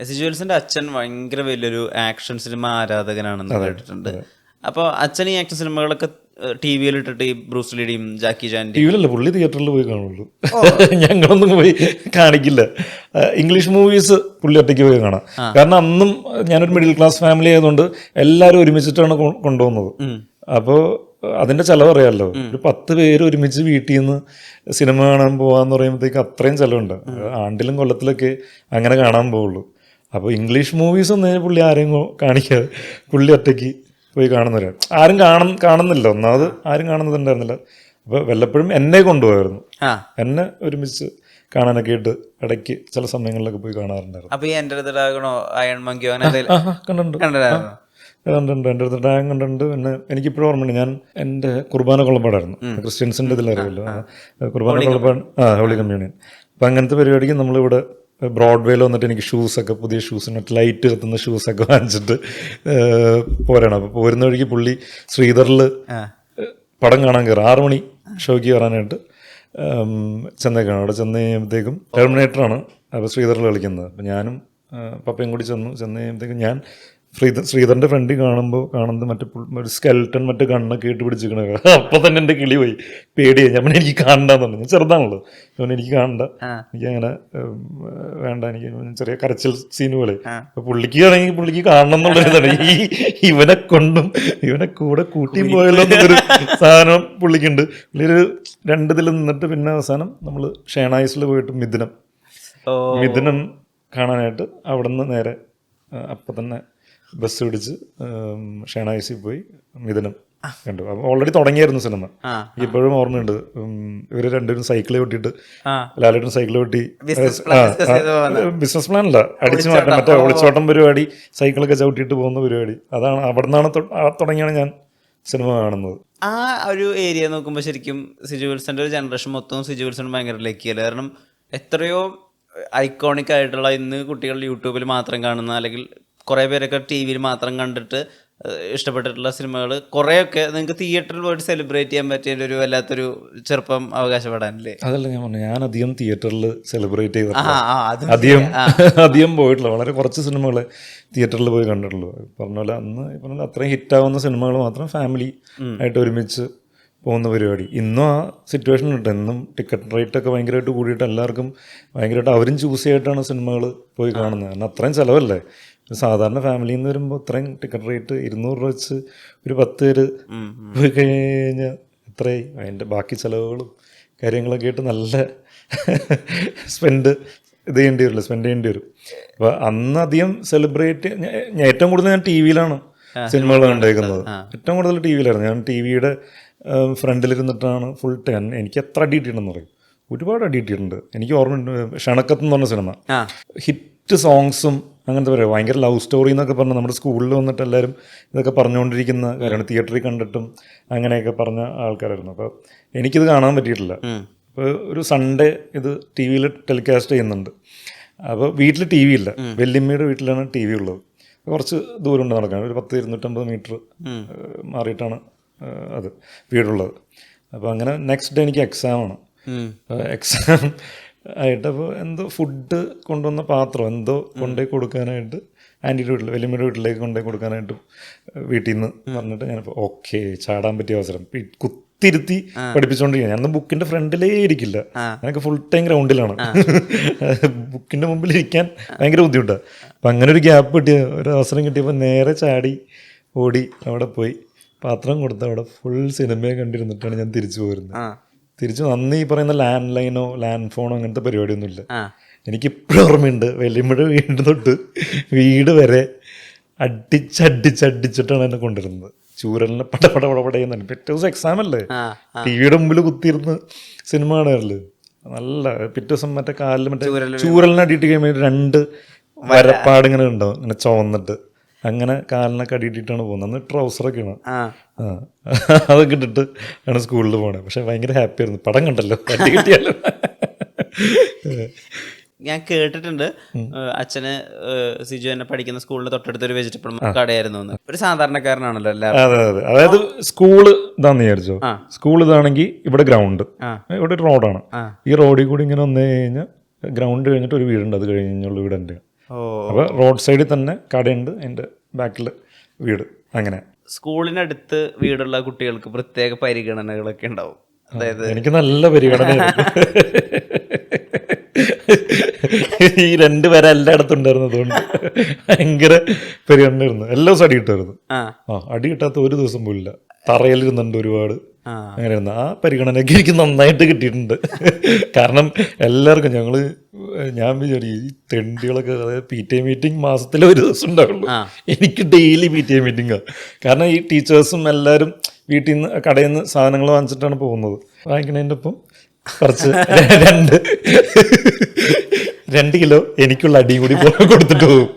S. ജുവൽസിന്റെ അച്ഛൻ ഭയങ്കര വലിയൊരു ആക്ഷൻ സിനിമ ആരാധകനാണെന്ന് കേട്ടിട്ടുണ്ട്. അപ്പോൾ അച്ഛൻ ഈ ആക്ഷൻ സിനിമകളൊക്കെ ടി വിയിൽ ഇട്ടിട്ട് ഈ ബ്രൂസ് ലീഡിയും ജാക്കി ടി ടിവിയിലല്ല വിയിലല്ല പുള്ളി തിയേറ്ററിൽ പോയി കാണുള്ളൂ. ഞങ്ങളൊന്നും പോയി കാണിക്കില്ല. ഇംഗ്ലീഷ് മൂവീസ് പുള്ളി ഒറ്റയ്ക്ക് പോയി കാണാം. കാരണം അന്നും ഞാനൊരു മിഡിൽ ക്ലാസ് ഫാമിലി ആയതുകൊണ്ട് എല്ലാവരും ഒരുമിച്ചിട്ടാണ് കൊണ്ടുപോകുന്നത്. അപ്പോൾ അതിന്റെ ചെലവ് അറിയാമല്ലോ ഒരു പത്ത് പേര് ഒരുമിച്ച് വീട്ടിൽ നിന്ന് സിനിമ കാണാൻ പോവാന്ന് പറയുമ്പോഴത്തേക്ക് അത്രയും ചെലവുണ്ട്. ആണ്ടിലും കൊല്ലത്തിലൊക്കെ അങ്ങനെ കാണാൻ പോവുള്ളൂ. അപ്പോൾ ഇംഗ്ലീഷ് മൂവീസ് ഒന്നും പുള്ളി ആരെയും കാണിക്കാതെ പുള്ളി ഒറ്റയ്ക്ക് പോയി കാണുന്നവരാണ് ആരും കാണും കാണുന്നില്ല. ഒന്നാമത് ആരും കാണുന്നുണ്ടായിരുന്നില്ല അപ്പോൾ വല്ലപ്പോഴും എന്നെ കൊണ്ടുപോയായിരുന്നു. എന്നെ ഒരുമിച്ച് കാണാനൊക്കെ ആയിട്ട് ഇടയ്ക്ക് ചില സമയങ്ങളിലൊക്കെ പോയി കാണാറുണ്ടായിരുന്നു. അപ്പോൾ ഈ എന്റെ ഡ്രാഗണോ അയൺ മങ്കിയോ അങ്ങനെ കണ്ടിട്ടുണ്ട്. കണ്ടിട്ടുണ്ടായിരുന്നോ. കണ്ടിട്ടുണ്ട്. എന്റെ അടുത്ത് ഡാങ് കണ്ടിട്ടുണ്ട്. പിന്നെ എനിക്കിപ്പോഴും ഓർമ്മയുണ്ട്. ഞാൻ എന്റെ കുർബാന കൊള്ളപ്പാടായിരുന്നു ക്രിസ്ത്യൻസിന്റെ ഇതിലറിയില്ലോ. കുർബാന കൊള്ളപ്പാട് ആ ഹോളി കമ്മ്യൂണിയൻ. അപ്പം അങ്ങനത്തെ പരിപാടിക്ക് നമ്മളിവിടെ ബ്രോഡ്വേയിൽ വന്നിട്ട് എനിക്ക് ഷൂസൊക്കെ പുതിയ ഷൂസ് മറ്റേ ലൈറ്റ് കത്തുന്ന ഷൂസൊക്കെ വാങ്ങിച്ചിട്ട് പോരണം. അപ്പോൾ പോരുന്ന വഴിക്ക് പുള്ളി ശ്രീധറിൽ പടം കാണാൻ കയറും ആറു മണി ഷോയ്ക്ക് കയറാനായിട്ട് ചെന്നേക്കാണ്. അവിടെ ചെന്ന് കഴിയുമ്പോഴത്തേക്കും ടെർമിനേറ്ററാണ് അപ്പോൾ ശ്രീധറിൽ കളിക്കുന്നത്. അപ്പോൾ ഞാനും പപ്പയും കൂടി ചെന്നു. ചെന്ന് കഴിയുമ്പോഴത്തേക്കും ഞാൻ ശ്രീധർ ശ്രീധറിന്റെ ഫ്രണ്ടിൽ കാണുമ്പോൾ കാണുന്നത് മറ്റേ ഒരു സ്കെൽട്ടൺ മറ്റേ കണ്ണൊക്കെ ഇട്ട് പിടിച്ചിരിക്കണ അപ്പം തന്നെ എന്റെ കിളി പോയി. പേടിയായി. ഞാൻ പിന്നെ എനിക്ക് കാണണ്ടെന്ന് പറഞ്ഞു. ഞാൻ ചെറുതാണല്ലോ. ഞാൻ എനിക്ക് കാണണ്ട. എനിക്ക് അങ്ങനെ വേണ്ട. എനിക്ക് ചെറിയ കരച്ചിൽ സീൻ പോലെ. പുള്ളിക്ക് ആണെങ്കിൽ പുള്ളിക്ക് കാണണം എന്നുള്ളതാണ് ഈ ഇവനെ കൊണ്ടും ഇവനെ കൂടെ കൂട്ടി പോയല്ലോ എന്നൊരു സാധനം പുള്ളിക്കുണ്ട്. പുള്ളിയൊരു രണ്ടിതിൽ നിന്നിട്ട് പിന്നെ അവസാനം നമ്മൾ ഷേണായിസിൽ പോയിട്ട് മിഥുനം. മിഥുനം കാണാനായിട്ട് അവിടെ നിന്ന് നേരെ അപ്പം തന്നെ ബസ് പിടിച്ച് ഷേണായിസിൽ പോയി മിഥുനം കണ്ടു. ഓൾറെഡി തുടങ്ങിയായിരുന്നു സിനിമ. ഇപ്പോഴും ഓർമ്മയുണ്ട്. ഇവർ രണ്ടുപേരും സൈക്കിൾ വെട്ടിട്ട് ലാലേട്ടൻ സൈക്കിൾ പോകുന്ന. ബിസിനസ് പ്ലാൻ അല്ല. അടിച്ചു മാറ്റാൻ മറ്റേ ഒളിച്ചോട്ടം പരിപാടി സൈക്കിളൊക്കെ ചവിട്ടിയിട്ട് പോകുന്ന പരിപാടി. അതാണ് അവിടെ നിന്നാണ് തുടങ്ങിയാണ് ഞാൻ സിനിമ കാണുന്നത്. ആ ഒരു ഏരിയ നോക്കുമ്പോൾ ശരിക്കും സിജു വിൽസന്റെ ഒരു ജനറേഷൻ മൊത്തം സിജു വിൽസൺ ഭയങ്കര ലക്കിയല്ല കാരണം എത്രയോ ഐക്കോണിക് ആയിട്ടുള്ള ഇന്ന് കുട്ടികൾ യൂട്യൂബിൽ മാത്രം കാണുന്ന അല്ലെങ്കിൽ കുറേ പേരൊക്കെ ടി വിയിൽ മാത്രം കണ്ടിട്ട് ഇഷ്ടപ്പെട്ടിട്ടുള്ള സിനിമകൾ. കുറേയൊക്കെ നിങ്ങൾക്ക് തിയേറ്ററിൽ പോയിട്ട് സെലിബ്രേറ്റ് ചെയ്യാൻ പറ്റിയ ഒരു വല്ലാത്തൊരു ചെറുപ്പം അവകാശപ്പെടാനല്ലേ? അതല്ല ഞാൻ പറഞ്ഞു ഞാൻ അധികം തിയേറ്ററിൽ സെലിബ്രേറ്റ് ചെയ്ത അധികം അധികം പോയിട്ടില്ല. വളരെ കുറച്ച് സിനിമകൾ തിയേറ്ററിൽ പോയി കണ്ടിട്ടുള്ളൂ. പറഞ്ഞ പോലെ അന്ന് പറഞ്ഞാൽ പറഞ്ഞ ആവുന്ന ഹിറ്റാവുന്ന സിനിമകൾ മാത്രം ഫാമിലി ആയിട്ട് ഒരുമിച്ച് പോകുന്ന പരിപാടി. ഇന്നും ആ സിറ്റുവേഷൻ ഉണ്ട്. എന്നും ടിക്കറ്റ് റേറ്റ് ഒക്കെ ഭയങ്കരമായിട്ട് കൂടിയിട്ട് എല്ലാവർക്കും ഭയങ്കരമായിട്ട് അവരും ചൂസ് ചെയ്തിട്ടാണ് സിനിമകൾ പോയി കാണുന്നത്. കാരണം അത്രയും ചിലവല്ലേ? ഒരു സാധാരണ ഫാമിലിയിൽ നിന്ന് വരുമ്പോൾ ഇത്രയും ടിക്കറ്റ് റേറ്റ് ഇരുന്നൂറ് രൂപ വെച്ച് ഒരു പത്ത് പേര് പോയി കഴിഞ്ഞാൽ എത്രയായി അതിന്റെ ബാക്കി ചിലവുകളും കാര്യങ്ങളൊക്കെ ആയിട്ട് നല്ല സ്പെൻഡ് ഇത് ചെയ്യേണ്ടി വരില്ല? സ്പെൻഡ് ചെയ്യേണ്ടി വരും. അപ്പോൾ അന്ന് അധികം സെലിബ്രേറ്റ് ഏറ്റവും കൂടുതൽ ഞാൻ ടി വിയിലാണ് സിനിമകൾ കണ്ടേക്കുന്നത്. ഏറ്റവും കൂടുതൽ ടി വിയിലായിരുന്നു ഞാൻ ടി വിയുടെ ഫ്രണ്ടിലിരുന്നിട്ടാണ് ഫുൾ ടെൻ എനിക്ക് എത്ര അടി ഇട്ടിട്ടുണ്ടെന്ന് പറയും ഒരുപാട് അടി ഇട്ടിട്ടുണ്ട് എനിക്ക് ഓർമ്മ ക്ഷണക്കത്ത് എന്ന് പറഞ്ഞ സിനിമ. ഹിറ്റ് സോങ്സും അങ്ങനത്തെ പറയുക ഭയങ്കര ലവ് സ്റ്റോറി എന്നൊക്കെ പറഞ്ഞ് നമ്മുടെ സ്കൂളിൽ വന്നിട്ട് എല്ലാവരും ഇതൊക്കെ പറഞ്ഞുകൊണ്ടിരിക്കുന്ന കാര്യമാണ് തിയേറ്ററിൽ കണ്ടിട്ടും അങ്ങനെയൊക്കെ പറഞ്ഞ ആൾക്കാരായിരുന്നു. അപ്പോൾ എനിക്കിത് കാണാൻ പറ്റിയിട്ടില്ല. അപ്പോൾ ഒരു സൺഡേ ഇത് ടി വിയിൽ ടെലികാസ്റ്റ് ചെയ്യുന്നുണ്ട്. അപ്പോൾ വീട്ടിൽ ടി വി ഇല്ല വെല്ലിമ്മയുടെ വീട്ടിലാണ് ടി വി ഉള്ളത്. കുറച്ച് ദൂരമുണ്ട് നടക്കാൻ. ഒരു പത്ത് ഇരുന്നൂറ്റമ്പത് മീറ്റർ മാറിയിട്ടാണ് അത് വീടുള്ളത്. അപ്പോൾ അങ്ങനെ നെക്സ്റ്റ് ഡേ എനിക്ക് എക്സാമാണ്. എക്സാം ആയിട്ട് അപ്പോൾ എന്തോ ഫുഡ് കൊണ്ടുവന്ന പാത്രം എന്തോ കൊണ്ടുപോയി കൊടുക്കാനായിട്ട് ആന്റിയുടെ വീട്ടിൽ വലിയമ്മയുടെ വീട്ടിലേക്ക് കൊണ്ടുപോയി കൊടുക്കാനായിട്ട് വീട്ടിൽ നിന്ന് പറഞ്ഞിട്ട് ഞാനിപ്പോൾ ഓക്കെ ചാടാൻ പറ്റിയ അവസരം. കുത്തിരുത്തി പഠിപ്പിച്ചുകൊണ്ടിരിക്കുക ഞാനൊന്നും ബുക്കിന്റെ ഫ്രണ്ടിലേ ഇരിക്കില്ല. ഞാനൊക്കെ ഫുൾ ടൈം ഗ്രൗണ്ടിലാണ് ബുക്കിന്റെ മുമ്പിൽ ഇരിക്കാൻ ഭയങ്കര ബുദ്ധിമുട്ടാണ് അപ്പം അങ്ങനെ ഒരു ഗ്യാപ്പ് കിട്ടിയ ഒരു അവസരം കിട്ടിയപ്പോൾ നേരെ ചാടി ഓടി അവിടെ പോയി. പാത്രം കൊടുത്ത അവിടെ ഫുൾ സിനിമയെ കണ്ടിരുന്നിട്ടാണ് ഞാൻ തിരിച്ചു പോരുന്നത് തിരിച്ചു അന്ന് ഈ പറയുന്ന ലാൻഡ് ലൈനോ ലാൻഡ് ഫോണോ അങ്ങനത്തെ പരിപാടിയൊന്നുമില്ല. എനിക്ക് എനിക്കിപ്പോഴും ഓർമ്മയുണ്ട് വെല്ലുമ്പഴ വീട് തൊട്ട് വീട് വരെ അടിച്ചടിച്ചടിച്ചിട്ടാണ് എന്നെ കൊണ്ടിരുന്നത് ചൂരലിനെ പട പട പട പടയുന്നുണ്ട് പിറ്റേ ദിവസം എക്സാം അല്ലേ? ടിവിയുടെ ടി വിയുടെ മുമ്പിൽ കുത്തിയിരുന്ന് സിനിമ കാണാറില്ല നല്ല പിറ്റേ ദിവസം മറ്റേ കാലിൽ മറ്റേ ചൂരലിനെ അടിയിട്ട് കഴിയുമ്പോൾ രണ്ട് വരപ്പാട് ഇങ്ങനെ ഉണ്ടാവും ഇങ്ങനെ ചുവന്നിട്ട്. അങ്ങനെ കാലിനൊക്കെ അടിയിട്ടിട്ടാണ് പോകുന്നത്. അന്ന് ട്രൗസറൊക്കെയാണ്. അതൊക്കെ ഇട്ടിട്ട് ആണ് സ്കൂളിൽ പോണത് പക്ഷെ ഭയങ്കര ഹാപ്പി ആയിരുന്നു. പടം കണ്ടല്ലോ. അടി കിട്ടിയാലോ. ഞാൻ കേട്ടിട്ടുണ്ട്. അച്ഛന് സിജു എന്നെ പഠിക്കുന്ന സ്കൂളിൽ തൊട്ടടുത്ത് ഒരു വെജിറ്റബിൾ കടയായിരുന്നു ഒരു സാധാരണക്കാരനാണല്ലോ എല്ലാവരും. അതെ അതെ അതായത് സ്കൂൾ ഇതാന്ന് വിചാരിച്ചോ. സ്കൂൾ ഇതാണെങ്കിൽ ഇവിടെ ഗ്രൗണ്ട്. ഇവിടെ ഒരു റോഡാണ്. ഈ റോഡിൽ കൂടി ഇങ്ങനെ വന്നു കഴിഞ്ഞാൽ ഗ്രൗണ്ട് കഴിഞ്ഞിട്ട് ഒരു വീടുണ്ട്. അത് കഴിഞ്ഞുള്ള വീട് എന്റെ അപ്പോൾ റോഡ് സൈഡിൽ തന്നെ കടയുണ്ട് എന്റെ ബാക്കിൽ വീട്. അങ്ങനെ. സ്കൂളിനടുത്ത് വീടുള്ള കുട്ടികൾക്ക് പ്രത്യേക പരിഗണനകളൊക്കെ ഉണ്ടാവും. അതായത് എനിക്ക് നല്ല പരിഗണന ഈ രണ്ട് പേരെ എല്ലായിടത്തും ഉണ്ടായിരുന്നു അതുകൊണ്ട് ഭയങ്കര പരിഗണനയായിരുന്നു. എല്ലാ ദിവസവും അടി കിട്ടായിരുന്നു ആ. അടി കിട്ടാത്ത ഒരു ദിവസം പോലില്ല തറയിലിരുന്നുണ്ട് ഒരുപാട്. അങ്ങനെയായിരുന്നു. ആ പരിഗണനയൊക്കെ എനിക്ക് നന്നായിട്ട് കിട്ടിയിട്ടുണ്ട്. കാരണം എല്ലാവർക്കും ഞങ്ങൾ ഞാൻ വിചാരിച്ചു ഈ തെണ്ടികളൊക്കെ അതായത് പി ടി എ മീറ്റിംഗ് മാസത്തിൽ ഒരു ദിവസം ഉണ്ടാവുള്ളൂ. എനിക്ക് ഡെയിലി പി ടി എ മീറ്റിംഗാണ് കാരണം ഈ ടീച്ചേഴ്സും എല്ലാവരും വീട്ടിൽ നിന്ന് കടയിൽ നിന്ന് സാധനങ്ങൾ വാങ്ങിച്ചിട്ടാണ് പോകുന്നത്. വാങ്ങിക്കണതിന്റെ ഒപ്പം കുറച്ച് രണ്ട് രണ്ട് കിലോ എനിക്കുള്ള അടിയും കൂടി കൊടുത്തിട്ട് പോകും.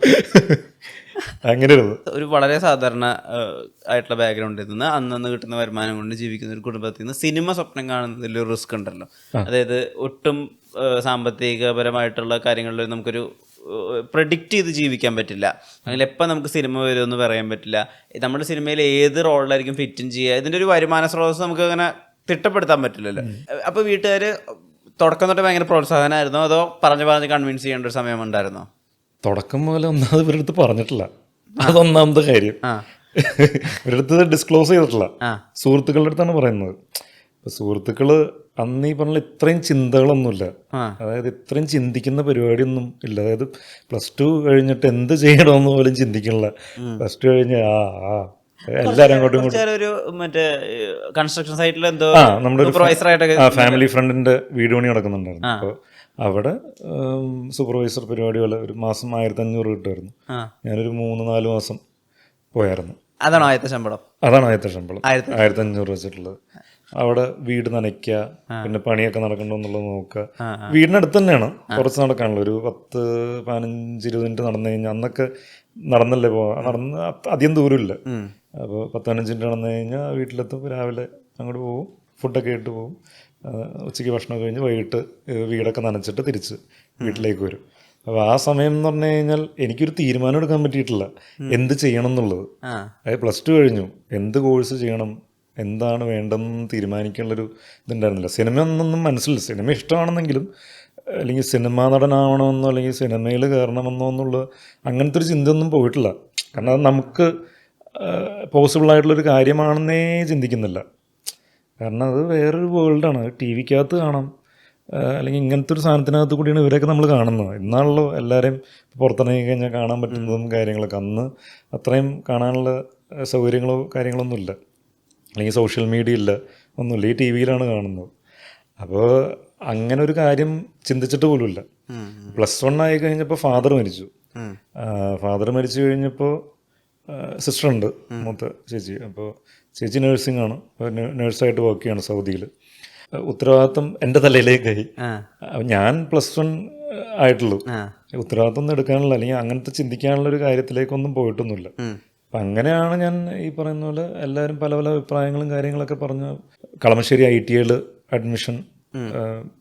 അങ്ങനെയായിരുന്നു. ഒരു വളരെ സാധാരണ ആയിട്ടുള്ള ബാക്ക്ഗ്രൗണ്ടിൽ നിന്ന് അന്നന്ന് കിട്ടുന്ന വരുമാനം കൊണ്ട് ജീവിക്കുന്ന ഒരു കുടുംബത്തിൽ നിന്ന് സിനിമ സ്വപ്നം കാണുന്നതിൽ ഒരു റിസ്ക് ഉണ്ടല്ലോ അതായത് ഒട്ടും സാമ്പത്തികപരമായിട്ടുള്ള കാര്യങ്ങളിൽ നമുക്കൊരു പ്രഡിക്റ്റ് ചെയ്ത് ജീവിക്കാൻ പറ്റില്ല. അല്ലെങ്കിൽ എപ്പോൾ നമുക്ക് സിനിമ വരുമെന്ന് പറയാൻ പറ്റില്ല. നമ്മുടെ സിനിമയിൽ ഏത് റോളിലായിരിക്കും ഫിറ്റും ചെയ്യുക? ഇതിന്റെ ഒരു വരുമാന സ്രോതസ് നമുക്ക് അങ്ങനെ തിട്ടപ്പെടുത്താൻ പറ്റില്ലല്ലോ. അപ്പോൾ വീട്ടുകാർ തുടക്കം തൊട്ട് ഭയങ്കര പ്രോത്സാഹനമായിരുന്നോ അതോ പറഞ്ഞു പറഞ്ഞ് കൺവിൻസ് ചെയ്യേണ്ട ഒരു സമയം ഉണ്ടായിരുന്നോ? തുടക്കം മുതൽ ഒന്നാമത് ഇവരുടെ അടുത്ത് പറഞ്ഞിട്ടില്ല അതൊന്നാമത്തെ കാര്യം. ഇവരുടെ അടുത്ത് ഡിസ്ക്ലോസ് ചെയ്തിട്ടില്ല. സുഹൃത്തുക്കളുടെ അടുത്താണ് പറയുന്നത്. സുഹൃത്തുക്കൾ അന്ന് ഈ പറഞ്ഞ ഇത്രയും ചിന്തകളൊന്നുമില്ല. അതായത് ഇത്രയും ചിന്തിക്കുന്ന പരിപാടിയൊന്നും ഇല്ല. അതായത് പ്ലസ് ടു കഴിഞ്ഞിട്ട് എന്ത് ചെയ്യണമെന്ന് പോലും ചിന്തിക്കണില്ല. പ്ലസ് ടു കഴിഞ്ഞ് ആ ആ. എല്ലാരും അങ്ങോട്ടും ഇങ്ങോട്ടും. മറ്റേ കൺസ്ട്രക്ഷൻ സൈറ്റിൽ എന്തോ നമ്മുടെ ഫാമിലി ഫ്രണ്ടിന്റെ വീട് പണി നടക്കുന്നുണ്ടായിരുന്നു. അപ്പോൾ അവിടെ സൂപ്പർവൈസർ പരിപാടി പോലെ ഒരു മാസം ആയിരത്തി അഞ്ഞൂറ് കിട്ടുമായിരുന്നു ഞാനൊരു മൂന്ന് നാല് മാസം പോയായിരുന്നു. അതാണോ ആദ്യത്തെ ശമ്പളം? അതാണ് ആദ്യത്തെ ശമ്പളം. ആയിരത്തി അഞ്ഞൂറ് വെച്ചിട്ടുള്ളത്. അവിടെ വീട് നനയ്ക്കുക പിന്നെ പണിയൊക്കെ നടക്കണ്ടോ എന്നുള്ളത് നോക്കുക വീടിനടുത്ത് തന്നെയാണ് കുറച്ച് നടക്കാനുള്ളത്. ഒരു പത്ത് പതിനഞ്ച് ഇരുപത് മിനിറ്റ് നടന്നു കഴിഞ്ഞാൽ അന്നൊക്കെ നടന്നല്ലേ പോവാ. നടന്ന് അധികം ദൂരമില്ല. അപ്പോൾ പത്ത് പതിനഞ്ച് മിനിറ്റ് നടന്നു കഴിഞ്ഞാൽ വീട്ടിലെത്തും. രാവിലെ അങ്ങോട്ട് പോകും ഫുഡൊക്കെ ഇട്ട് പോകും ഉച്ചയ്ക്ക് ഭക്ഷണം കഴിഞ്ഞ് വൈകിട്ട് വീടൊക്കെ നനച്ചിട്ട് തിരിച്ച് വീട്ടിലേക്ക് വരും. അപ്പോൾ ആ സമയം എന്ന് പറഞ്ഞു കഴിഞ്ഞാൽ എനിക്കൊരു തീരുമാനം എടുക്കാൻ പറ്റിയിട്ടില്ല. എന്ത് ചെയ്യണം എന്നുള്ളത്. അതായത് പ്ലസ് ടു കഴിഞ്ഞു. എന്ത് കോഴ്സ് ചെയ്യണം? എന്താണ് വേണ്ടതെന്ന് തീരുമാനിക്കാനുള്ളൊരു ഇതുണ്ടായിരുന്നില്ല. സിനിമ ഒന്നൊന്നും മനസ്സിലില്ല. സിനിമ ഇഷ്ടമാണെന്നെങ്കിലും അല്ലെങ്കിൽ സിനിമാ നടനാവണമെന്നോ അല്ലെങ്കിൽ സിനിമയിൽ കയറണമെന്നോ എന്നുള്ള അങ്ങനത്തെ ഒരു ചിന്തയൊന്നും പോയിട്ടില്ല. കാരണം അത് നമുക്ക് പോസിബിൾ ആയിട്ടുള്ളൊരു കാര്യമാണെന്നേ ചിന്തിക്കുന്നില്ല. കാരണം അത് വേറൊരു വേൾഡാണ് ടി വിക്കകത്ത് കാണാം. അല്ലെങ്കിൽ ഇങ്ങനത്തെ ഒരു സാധനത്തിനകത്ത് കൂടിയാണ് ഇവരൊക്കെ നമ്മൾ കാണുന്നത്. ഇന്നാണല്ലോ എല്ലാവരെയും പുറത്തിറങ്ങി കഴിഞ്ഞാൽ കാണാൻ പറ്റുന്നതും കാര്യങ്ങളൊക്കെ. അന്ന് അത്രയും കാണാനുള്ള സൗകര്യങ്ങളോ കാര്യങ്ങളൊന്നും ഇല്ല. അല്ലെങ്കിൽ സോഷ്യൽ മീഡിയ ഇല്ല. ഒന്നുമില്ല. ഈ ടി വിയിലാണ് കാണുന്നത്. അപ്പോൾ അങ്ങനെ ഒരു കാര്യം ചിന്തിച്ചിട്ട് പോലുമില്ല. പ്ലസ് വൺ ആയി കഴിഞ്ഞപ്പോൾ ഫാദർ മരിച്ചു. ഫാദർ മരിച്ചു കഴിഞ്ഞപ്പോൾ സിസ്റ്റർ ഉണ്ട് മൂത്ത ചേച്ചി. അപ്പോൾ ചേച്ചി നേഴ്സിംഗ് ആണ്. നേഴ്സായിട്ട് വർക്ക് ചെയ്യാണ് സൗദിയിൽ. ഉത്തരവാദിത്വം എന്റെ തലയിലേക്കായി ഞാൻ പ്ലസ് വൺ ആയിട്ടുള്ളൂ. ഉത്തരവാദിത്വം ഒന്നും എടുക്കാനുള്ള അല്ലെങ്കിൽ അങ്ങനത്തെ ചിന്തിക്കാനുള്ള ഒരു കാര്യത്തിലേക്കൊന്നും പോയിട്ടൊന്നുമില്ല. അപ്പം അങ്ങനെയാണ് ഞാൻ ഈ പറയുന്ന പോലെ എല്ലാവരും പല പല അഭിപ്രായങ്ങളും കാര്യങ്ങളൊക്കെ പറഞ്ഞ് കളമശ്ശേരി ഐ ടി ഐയിൽ അഡ്മിഷൻ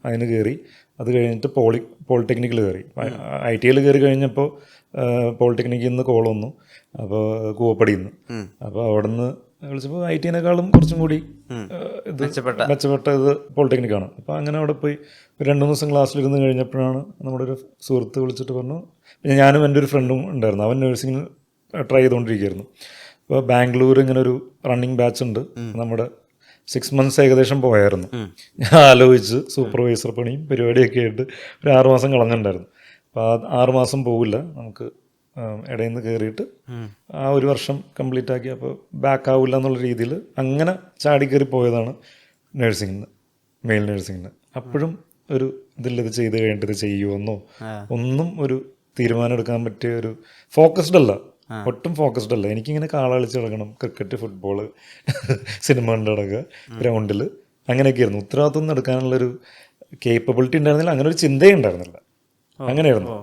അതിന് കയറി അത് കഴിഞ്ഞിട്ട് പോളി പോളിടെക്നിക്കിൽ കയറി ഐ ടി ഐയിൽ കയറി കഴിഞ്ഞപ്പോൾ പോളിടെക്നിക്കിൽ നിന്ന് കോൾ വന്നു. അപ്പോൾ കൂവപ്പടിയിൽ നിന്ന് അപ്പോൾ അവിടെ നിന്ന് വിളിച്ചപ്പോൾ ഐ ടിനേക്കാളും കുറച്ചും കൂടി ഇത് മെച്ചപ്പെട്ട. മെച്ചപ്പെട്ട ഇത് പോളിടെക്നിക്കാണ്. അപ്പോൾ അങ്ങനെ അവിടെ പോയി. രണ്ടു രണ്ട് മൂന്ന് ദിവസം ക്ലാസ്സിലിരുന്ന് കഴിഞ്ഞപ്പോഴാണ് നമ്മുടെ ഒരു സുഹൃത്ത് വിളിച്ചിട്ട് പറഞ്ഞു. പിന്നെ ഞാനും എന്റെ ഒരു ഫ്രണ്ടും ഉണ്ടായിരുന്നു. അവൻ നഴ്സിംഗ് ട്രൈ ചെയ്തുകൊണ്ടിരിക്കുകയായിരുന്നു അപ്പോൾ ബാംഗ്ലൂർ ഇങ്ങനെ ഒരു റണ്ണിങ് ബാച്ച് ഉണ്ട് നമ്മുടെ സിക്സ് മന്ത്സ് ഏകദേശം പോയായിരുന്നു. ഞാൻ ആലോചിച്ച് സൂപ്പർവൈസർ പണിയും പരിപാടിയൊക്കെ ആയിട്ട് ഒരു ആറുമാസം കളഞ്ഞിട്ടുണ്ടായിരുന്നു. അപ്പോൾ ആ ആറ് മാസം പോവില്ല. നമുക്ക് ഇടയിൽ നിന്ന് കയറിയിട്ട് ആ ഒരു വർഷം കംപ്ലീറ്റ് ആക്കി. അപ്പോൾ ബാക്ക് ആവില്ല എന്നുള്ള രീതിയിൽ അങ്ങനെ ചാടി കയറി പോയതാണ് നഴ്സിംഗിന് മെയിൽ നഴ്സിംഗിന് അപ്പോഴും ഒരു ഇതിൽ ഇത് ചെയ്ത് കഴിഞ്ഞിട്ട് ഇത് ചെയ്യുമെന്നോ ഒന്നും ഒരു തീരുമാനം എടുക്കാൻ പറ്റിയ ഒരു ഫോക്കസ്ഡ് അല്ല. ഒട്ടും ഫോക്കസ്ഡ് അല്ല. എനിക്കിങ്ങനെ കാളകളിച്ച് നടക്കണം. ക്രിക്കറ്റ് ഫുട്ബോൾ സിനിമ കണ്ട് ഗ്രൗണ്ടിൽ അങ്ങനെയൊക്കെ ആയിരുന്നു ഉത്തരവാദിത്വം നടക്കാനുള്ളൊരു എടുക്കാനുള്ളൊരു കേപ്പബിലിറ്റി ഉണ്ടായിരുന്നില്ല. അങ്ങനെ ഒരു ചിന്തയും ഉണ്ടായിരുന്നില്ല. അങ്ങനെയായിരുന്നു.